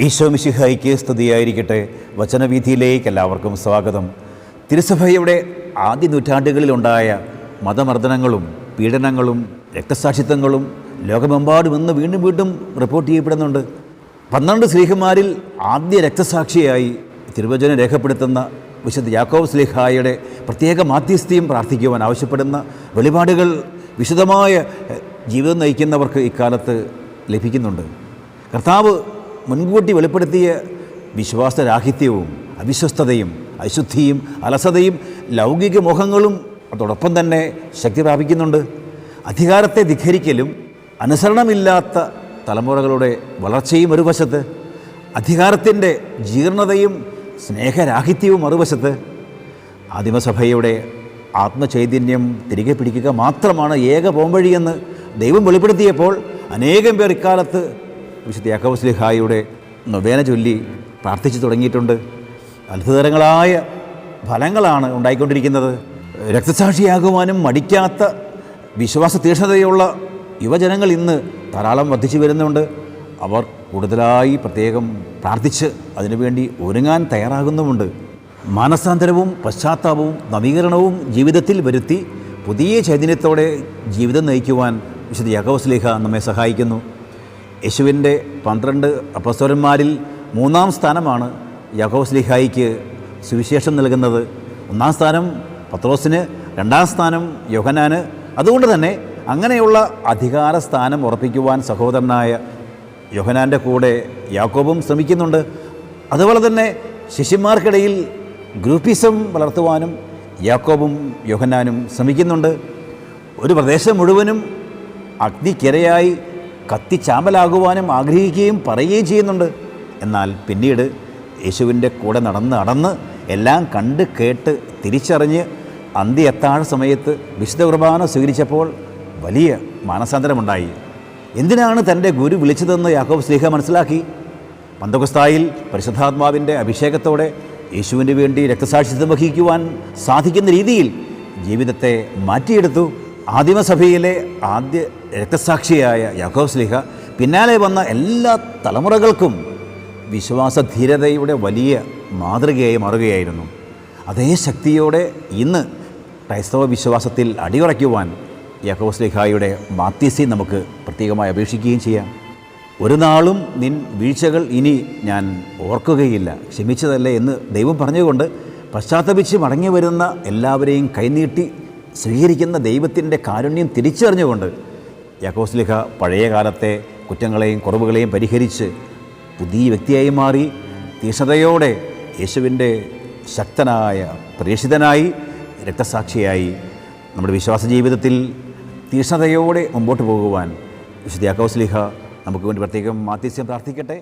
ഈശോ മിശിഹായിക്ക് സ്തുതിയായിരിക്കട്ടെ. വചനവീതിയിലേക്ക് എല്ലാവർക്കും സ്വാഗതം. തിരുസഭയുടെ ആദ്യ നൂറ്റാണ്ടുകളിലുണ്ടായ മതമർദ്ദനങ്ങളും പീഡനങ്ങളും രക്തസാക്ഷിത്വങ്ങളും ലോകമെമ്പാടും ഇന്ന് വീണ്ടും വീണ്ടും റിപ്പോർട്ട് ചെയ്യപ്പെടുന്നുണ്ട്. പന്ത്രണ്ട് സ്ലീഹന്മാരിൽ ആദ്യ രക്തസാക്ഷിയായി തിരുവചനം രേഖപ്പെടുത്തുന്ന വിശുദ്ധ യാക്കോബ് സ്ലീഹായുടെ പ്രത്യേക മാധ്യസ്ഥയും പ്രാർത്ഥിക്കുവാൻ ആവശ്യപ്പെടുന്ന വെളിപാടുകൾ വിശദമായ ജീവിതം നയിക്കുന്നവർക്ക് ഇക്കാലത്ത് ലഭിക്കുന്നുണ്ട്. കർത്താവ് മുൻകൂട്ടി വെളിപ്പെടുത്തിയ വിശ്വാസരാഹിത്യവും അവിശ്വസ്തതയും അശുദ്ധിയും അലസതയും ലൗകിക മോഹങ്ങളും അതോടൊപ്പം തന്നെ ശക്തി പ്രാപിക്കുന്നുണ്ട്. അധികാരത്തെ ധിഖരിക്കലും അനുസരണമില്ലാത്ത തലമുറകളുടെ വളർച്ചയും ഒരു വശത്ത് അധികാരത്തിന്റെ ജീർണതയും സ്നേഹരാഹിത്യവും മറുവശത്ത് ആദിമസഭയുടെ ആത്മചൈതന്യം തിരികെ പിടിക്കുക മാത്രമാണ് ഏക പോംവഴിയെന്ന് ദൈവം വെളിപ്പെടുത്തിയപ്പോൾ അനേകം പേർ ഇക്കാലത്ത് വിശുദ്ധ യാക്കോസ്ലിഹായുടെ നൊവേന ചൊല്ലി പ്രാർത്ഥിച്ചു തുടങ്ങിയിട്ടുണ്ട്. അത്ഭുതകരങ്ങളായ ഫലങ്ങളാണ് ഉണ്ടായിക്കൊണ്ടിരിക്കുന്നത്. രക്തസാക്ഷിയാകുവാനും മടിക്കാത്ത വിശ്വാസ തീക്ഷ്ണതയുള്ള യുവജനങ്ങൾ ഇന്ന് ധാരാളം വർദ്ധിച്ചു വരുന്നുണ്ട്. അവർ കൂടുതലായി പ്രത്യേകം പ്രാർത്ഥിച്ച് അതിനുവേണ്ടി ഒരുങ്ങാൻ തയ്യാറാകുന്നുമുണ്ട്. മാനസാന്തരവും പശ്ചാത്താപവും നവീകരണവും ജീവിതത്തിൽ വരുത്തി പുതിയ ചൈതന്യത്തോടെ ജീവിതം നയിക്കുവാൻ വിശുദ്ധ യാക്കോസ്ലിഹ നമ്മെ സഹായിക്കുന്നു. യേശുവിന്റെ പന്ത്രണ്ട് അപ്പസ്വരന്മാരിൽ മൂന്നാം സ്ഥാനമാണ് യഹോസ്ലിഹായിക്ക് സുവിശേഷം നൽകുന്നത്. ഒന്നാം സ്ഥാനം പത്രോസിന് രണ്ടാം സ്ഥാനം യോഹനാന് അതുകൊണ്ട് തന്നെ അങ്ങനെയുള്ള അധികാര സ്ഥാനം ഉറപ്പിക്കുവാൻ സഹോദരനായ യോഹനാന്റെ കൂടെ യാക്കോബും ശ്രമിക്കുന്നുണ്ട്. അതുപോലെ തന്നെ ശിഷ്യന്മാർക്കിടയിൽ ഗ്രൂപ്പിസം വളർത്തുവാനും യാക്കോബും യോഹനാനും ശ്രമിക്കുന്നുണ്ട്. ഒരു പ്രദേശം മുഴുവനും അഗ്നിക്കിരയായി കത്തിച്ചാമ്പലാകുവാനും ആഗ്രഹിക്കുകയും പറയുകയും ചെയ്യുന്നുണ്ട്. എന്നാൽ പിന്നീട് യേശുവിന്റെ കൂടെ നടന്ന് നടന്ന് എല്ലാം കണ്ട് കേട്ട് തിരിച്ചറിഞ്ഞ് അന്ത്യ എത്താഴ സമയത്ത് വിശുദ്ധ കുർബാന സ്വീകരിച്ചപ്പോൾ വലിയ മാനസാന്തരമുണ്ടായി. എന്തിനാണ് തന്റെ ഗുരു വിളിച്ചതെന്ന് യാക്കോബ് സ്ലീഹ മനസ്സിലാക്കി? പന്തകുസ്തായിൽ പരിശുദ്ധാത്മാവിന്റെ അഭിഷേകത്തോടെ യേശുവിന് വേണ്ടി രക്തസാക്ഷിത്വം വഹിക്കുവാൻ സാധിക്കുന്ന രീതിയിൽ ജീവിതത്തെ മാറ്റിയെടുത്തു. ആദിമസഭയിലെ ആദ്യ രക്തസാക്ഷിയായ യാക്കോബ് സ്ലിഹ പിന്നാലെ വന്ന എല്ലാ തലമുറകൾക്കും വിശ്വാസധീരതയുടെ വലിയ മാതൃകയായി മാറുകയായിരുന്നു. അതേ ശക്തിയോടെ ഇന്ന് ക്രൈസ്തവ വിശ്വാസത്തിൽ അടിയുറയ്ക്കുവാൻ യാക്കോബ് സ്ലിഹായുടെ മാത്യസി നമുക്ക് പ്രത്യേകമായി അപേക്ഷിക്കുകയും ചെയ്യാം. ഒരു നാളും നിൻ വീഴ്ചകൾ ഇനി ഞാൻ ഓർക്കുകയില്ല. ക്ഷമിച്ചതല്ലേ എന്ന് ദൈവം പറഞ്ഞുകൊണ്ട് പശ്ചാത്തപിച്ച് മടങ്ങി വരുന്ന എല്ലാവരെയും കൈനീട്ടി സ്വീകരിക്കുന്ന ദൈവത്തിന്റെ കാരുണ്യം തിരിച്ചറിഞ്ഞുകൊണ്ട് യാക്കോസ്ലിഹ പഴയ കാലത്തെ കുറ്റങ്ങളെയും കുറവുകളെയും പരിഹരിച്ച് പുതിയ വ്യക്തിയായി മാറി തീഷ്ണതയോടെ യേശുവിന്റെ ശക്തനായ പ്രേഷിതനായി രക്തസാക്ഷിയായി നമ്മുടെ വിശ്വാസ ജീവിതത്തിൽ തീഷ്ണതയോടെ മുമ്പോട്ട് പോകുവാൻ വിശുദ്ധ യാക്കോസ്ലിഹ നമുക്ക് വേണ്ടി പ്രത്യേകം മാത്യസ്യം പ്രാർത്ഥിക്കട്ടെ?